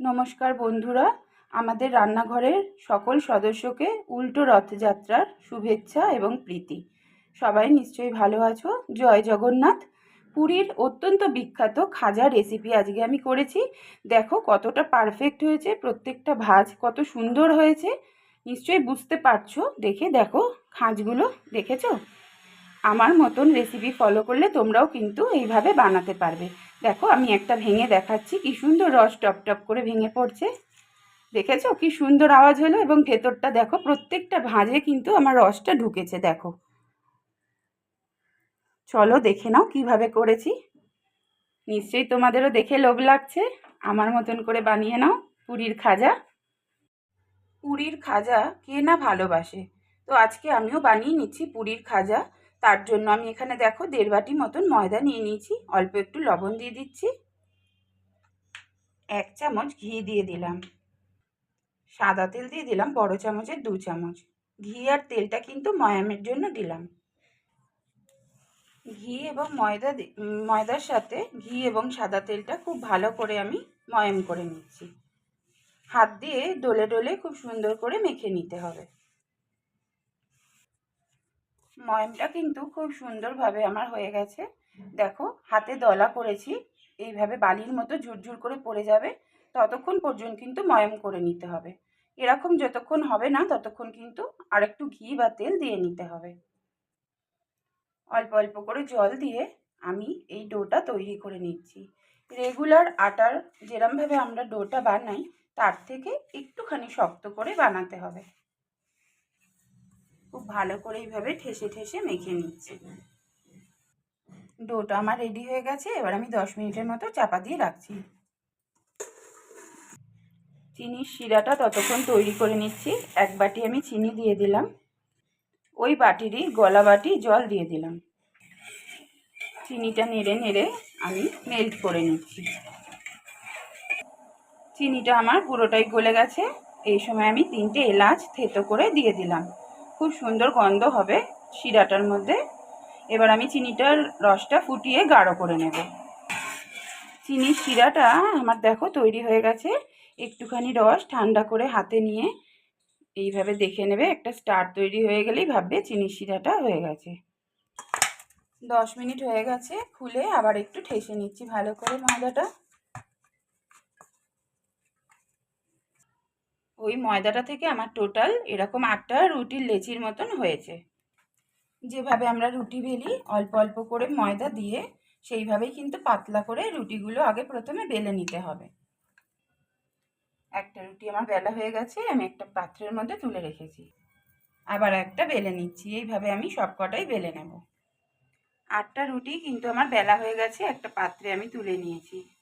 নমস্কার বন্ধুরা, আমাদের রান্নাঘরের সকল সদস্যকে উল্টো রথযাত্রার শুভেচ্ছা এবং প্রীতি। সবাই নিশ্চয়ই ভালো আছো? জয় জগন্নাথ। পুরীর অত্যন্ত বিখ্যাত খাজা রেসিপি আজকে আমি করেছি। দেখো কতটা পারফেক্ট হয়েছে, প্রত্যেকটা ভাজ কত সুন্দর হয়েছে। নিশ্চয়ই বুঝতে পারছ? দেখে দেখো খাঁজগুলো, দেখেছ? আমার মতন রেসিপি ফলো করলে তোমরাও কিন্তু এইভাবে বানাতে পারবে। দেখো, আমি একটা ভেঙে দেখাচ্ছি। কি সুন্দর রস টপ টপ করে ভেঙে পড়ছে। দেখেছ? কি সুন্দর আওয়াজ হলো এবং ভেতরটা দেখো, প্রত্যেকটা ভাঁজে কিন্তু আমার রসটা ঢুকেছে, দেখো। চলো দেখে নাও কীভাবে করেছি। নিশ্চয়ই তোমাদেরও দেখে লোভ লাগছে। আমার মতন করে বানিয়ে নাও পুরীর খাজা। পুরীর খাজা কে না ভালোবাসে? তো আজকে আমিও বানিয়ে নিচ্ছি পুরীর খাজা। তার জন্য আমি এখানে দেখো দেড় বাটি মতন ময়দা নিয়ে নিয়েছি। অল্প একটু লবণ দিয়ে দিচ্ছি। এক চামচ ঘি দিয়ে দিলাম। সাদা তেল দিয়ে দিলাম, বড় চামচের দু চামচ। ঘি আর তেলটা কিন্তু ময়ামের জন্য দিলাম। ঘি এবং ময়দা ময়দার সাথে ঘি এবং সাদা তেলটা খুব ভালো করে আমি ময়াম করে নিচ্ছি। হাত দিয়ে ডলে ডলে খুব সুন্দর করে মেখে নিতে হবে। ময়ামটা কিন্তু খুব সুন্দরভাবে আমার হয়ে গেছে। দেখো, হাতে দলা করেছি, এইভাবে বালির মতো ঝুরঝুর করে পড়ে যাবে, ততক্ষণ পর্যন্ত কিন্তু ময়াম করে নিতে হবে। এরকম যতক্ষণ হবে না, ততক্ষণ কিন্তু আরেকটু ঘি বা তেল দিয়ে নিতে হবে। অল্প অল্প করে জল দিয়ে আমি এই ডোটা তৈরি করে নিচ্ছি। রেগুলার আটার যেরমভাবে আমরা ডোটা বানাই, তার থেকে একটুখানি শক্ত করে বানাতে হবে। খুব ভালো করে এইভাবে ঠেসে ঠেসে মেখে নিচ্ছি। ডোটা আমার রেডি হয়ে গেছে, এবার আমি দশ মিনিটের মতো চাপা দিয়ে রাখছি। চিনির শিরাটা ততক্ষণ তৈরি করে নিচ্ছি, এক বাটি আমি চিনি দিয়ে দিলাম। ওই বাটিরই গলা বাটি জল দিয়ে দিলাম। চিনিটা নেড়ে নেড়ে আমি মেল্ট করে নিচ্ছি। চিনিটা আমার পুরোটাই গলে গেছে, এই সময় আমি তিনটে এলাচ থেতো করে দিয়ে দিলাম। খুব সুন্দর গন্ধ হবে শিরাটার মধ্যে। এবার আমি চিনিটার রসটা ফুটিয়ে গাঢ় করে নেব। চিনির শিরাটা আমার দেখো তৈরি হয়ে গেছে। একটুখানি রস ঠান্ডা করে হাতে নিয়ে এইভাবে দেখে নেবে। একটা স্টার তৈরি হয়ে গেলেই ভাববে চিনির শিরাটা হয়ে গেছে। দশ মিনিট হয়ে গেছে। খুলে আবার একটু ঠেসে নিচ্ছি ভালো করে ময়দাটা। ওই ময়দাটা থেকে আমার টোটাল এরকম আটটা রুটির লেচির মতন হয়েছে। যেভাবে আমরা রুটি বেলি, অল্প অল্প করে ময়দা দিয়ে সেইভাবেই কিন্তু পাতলা করে রুটিগুলো আগে প্রথমে বেলে নিতে হবে। একটা রুটি আমার বেলা হয়ে গেছে, আমি একটা পাত্রের মধ্যে তুলে রেখেছি। আবার একটা বেলে নিচ্ছি, এইভাবে আমি সব কটাই বেলে নেব। আটটা রুটি কিন্তু আমার বেলা হয়ে গেছে, একটা পাত্রে আমি তুলে নিয়েছি।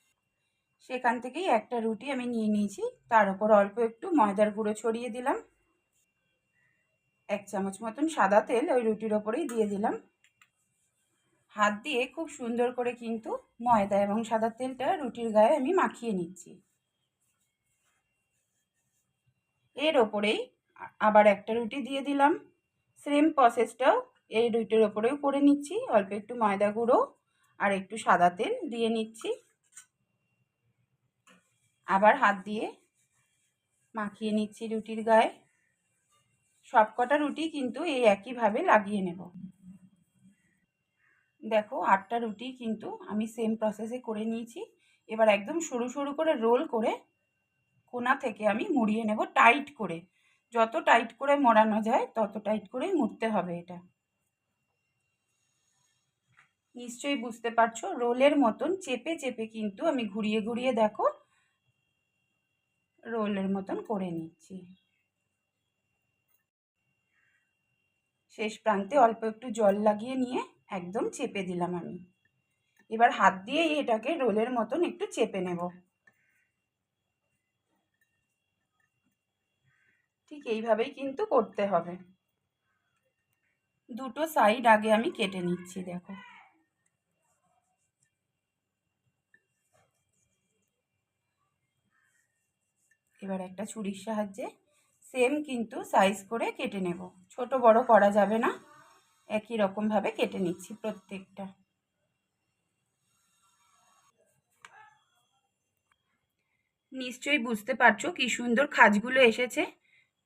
সেখান থেকেই একটা রুটি আমি নিয়ে নিয়েছি। তার উপর অল্প একটু ময়দার গুঁড়ো ছড়িয়ে দিলাম। এক চামচ মতন সাদা তেল ওই রুটির ওপরেই দিয়ে দিলাম। হাত দিয়ে খুব সুন্দর করে কিন্তু ময়দা এবং সাদা তেলটা রুটির গায়ে আমি মাখিয়ে নিচ্ছি। এর ওপরেই আবার একটা রুটি দিয়ে দিলাম। সেম প্রসেসটাও এই রুটির ওপরেও করে নিচ্ছি। অল্প একটু ময়দা গুঁড়ো আর একটু সাদা তেল দিয়ে নিচ্ছি। আবার হাত দিয়ে মাখিয়ে নিচ্ছি রুটির গায়ে। সব কটা রুটি কিন্তু এই একইভাবে লাগিয়ে নেব। দেখো, আটটা রুটি কিন্তু আমি সেম প্রসেসে করে নিয়েছি। এবার একদম সরু সরু করে রোল করে কোনা থেকে আমি মুড়িয়ে নেব টাইট করে। যত টাইট করে মোড়ানো যায়, তত টাইট করেই মুড়তে হবে এটা। নিশ্চয়ই বুঝতে পারছ? রোলের মতন চেপে চেপে কিন্তু আমি ঘুরিয়ে ঘুরিয়ে দেখো রোলের মতন করে নিচ্ছি। শেষ প্রান্তে অল্প একটু জল লাগিয়ে নিয়ে একদম চেপে দিলাম আমি। এবার হাত দিয়ে এটাকে রোলের মতন একটু চেপে নেব। ঠিক এইভাবেই কিন্তু করতে হবে। দুটো সাইড আগে আমি কেটে নিচ্ছি, দেখো। এবার একটা ছুরির সাহায্যে সেম কিন্তু সাইজ করে কেটে নেব। ছোট বড় করা যাবে না। একই রকমভাবে কেটে নিচ্ছি প্রত্যেকটা। নিশ্চয়ই বুঝতে পারছ কি সুন্দর খাজগুলো এসেছে।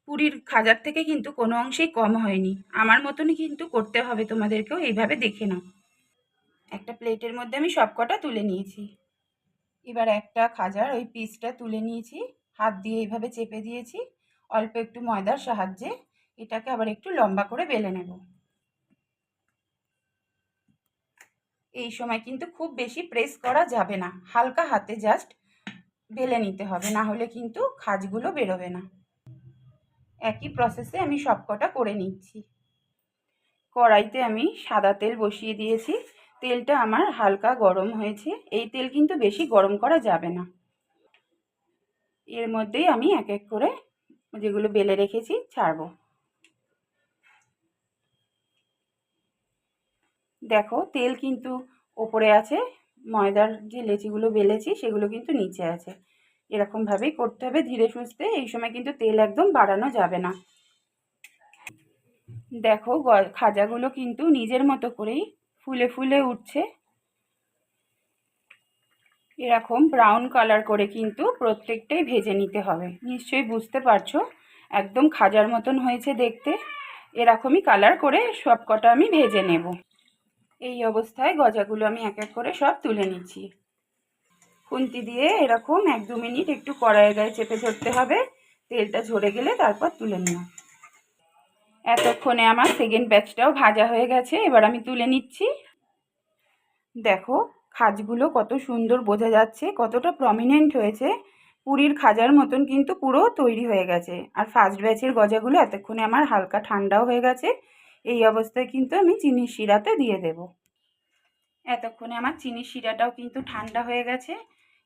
পুরীর খাজার থেকে কিন্তু কোনো অংশেই কম হয়নি। আমার মতনই কিন্তু করতে হবে তোমাদেরকেও এইভাবে দেখে নাও। একটা প্লেটের মধ্যে আমি সবকটা তুলে নিয়েছি। এবার একটা খাজার ওই পিসটা তুলে নিয়েছি। হাত দিয়ে এইভাবে চেপে দিয়েছি। অল্প একটু ময়দার সাহায্যে এটাকে আবার একটু লম্বা করে বেলে নেব। এই সময় কিন্তু খুব বেশি প্রেস করা যাবে না। হালকা হাতে জাস্ট বেলে নিতে হবে, না হলে কিন্তু খাজগুলো বেরোবে না। একই প্রসেসে আমি সবকটা করে নিচ্ছি। কড়াইতে আমি সাদা তেল বসিয়ে দিয়েছি। তেলটা আমার হালকা গরম হয়েছে। এই তেল কিন্তু বেশি গরম করা যাবে না। এর মধ্যেই আমি এক এক করে যেগুলো বেলে রেখেছি ছাড়বো। দেখো, তেল কিন্তু ওপরে আছে, ময়দার যে লেচিগুলো বেলেছি সেগুলো কিন্তু নিচে আছে। এরকমভাবেই করতে হবে ধীরে সুস্থে, এই সময় কিন্তু তেল একদম বাড়ানো যাবে না। দেখো খাজাগুলো কিন্তু নিজের মতো করেই ফুলে ফুলে উঠছে। এরকম ব্রাউন কালার করে কিন্তু প্রত্যেকটাই ভেজে নিতে হবে। নিশ্চয়ই বুঝতে পারছ? একদম খাজার মতন হয়েছে দেখতে। এরকমই কালার করে সব কটা আমি ভেজে নেব। এই অবস্থায় গজাগুলো আমি এক এক করে সব তুলে নিচ্ছি। খুন্তি দিয়ে এরকম এক দু মিনিট একটু কড়াইয়ের গায়ে চেপে ধরতে হবে। তেলটা ঝরে গেলে তারপর তুলে নিও। এতক্ষণে আমার সেকেন্ড ব্যাচটাও ভাজা হয়ে গেছে, এবার আমি তুলে নিচ্ছি। দেখো খাজগুলো কত সুন্দর বোঝা যাচ্ছে, কতটা প্রমিনেন্ট হয়েছে। পুরীর খাজার মতন কিন্তু পুরো তৈরি হয়ে গেছে। আর ফার্স্ট ব্যাচের গজাগুলো এতক্ষণে আমার হালকা ঠান্ডাও হয়ে গেছে। এই অবস্থায় কিন্তু আমি চিনির শিরাতে দিয়ে দেব। এতক্ষণে আমার চিনির শিরাটাও কিন্তু ঠান্ডা হয়ে গেছে।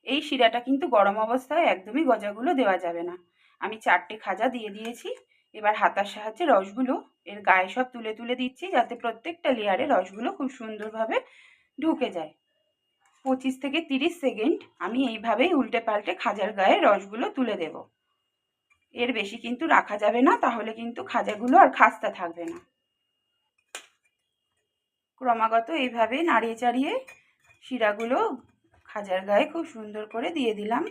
এই শিরাটা কিন্তু গরম অবস্থায় একদমই গজাগুলো দেওয়া যাবে না। আমি চারটে খাজা দিয়ে দিয়েছি। এবার হাতার সাহায্যে রসগুলো এর গায়ে সব তুলে তুলে দিচ্ছি যাতে প্রত্যেকটা লেয়ারে রসগুলো খুব সুন্দরভাবে ঢুকে যায়। পঁচিশ থেকে তিরিশ সেকেন্ড আমি এইভাবেই উল্টে পাল্টে খাজার গায়ে রসগুলো তুলে দেব। এর বেশি কিন্তু রাখা যাবে না, তাহলে কিন্তু খাজাগুলো আর খাস্তা থাকবে না। ক্রমাগত এইভাবে নাড়িয়ে চাড়িয়ে শিরাগুলো খাজার গায়ে খুব সুন্দর করে দিয়ে দিলাম।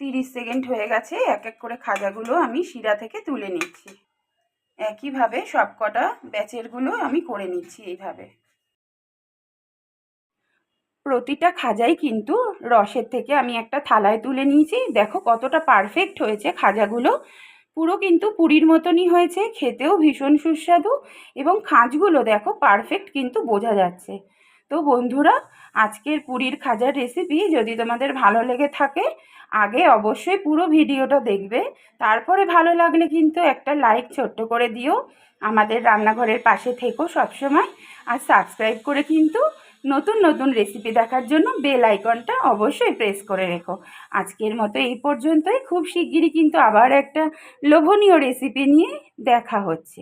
তিরিশ সেকেন্ড হয়ে গেছে, এক এক করে খাজাগুলো আমি শিরা থেকে তুলে নিচ্ছি। একইভাবে সব কটা ব্যাচেরগুলো আমি করে নিচ্ছি এইভাবে। প্রতিটা খাজাই কিন্তু রসের থেকে আমি একটা থালায় তুলে নিয়েছি। দেখো কতটা পারফেক্ট হয়েছে খাজাগুলো। পুরো কিন্তু পুরীর মতনই হয়েছে, খেতেও ভীষণ সুস্বাদু এবং খাঁজগুলো দেখো পারফেক্ট কিন্তু বোঝা যাচ্ছে। তো বন্ধুরা, আজকের পুরীর খাজার রেসিপি যদি তোমাদের ভালো লেগে থাকে, আগে অবশ্যই পুরো ভিডিওটা দেখবে। তারপরে ভালো লাগলে কিন্তু একটা লাইক ছোট্ট করে দিও। আমাদের রান্নাঘরের পাশে থেকো সবসময়। আর সাবস্ক্রাইব করে কিন্তু নতুন নতুন রেসিপি দেখার জন্য বেল আইকনটা অবশ্যই প্রেস করে রেখো। আজকের মতো এই পর্যন্তই। খুব শিগগিরই কিন্তু আবার একটা লোভনীয় রেসিপি নিয়ে দেখা হচ্ছে।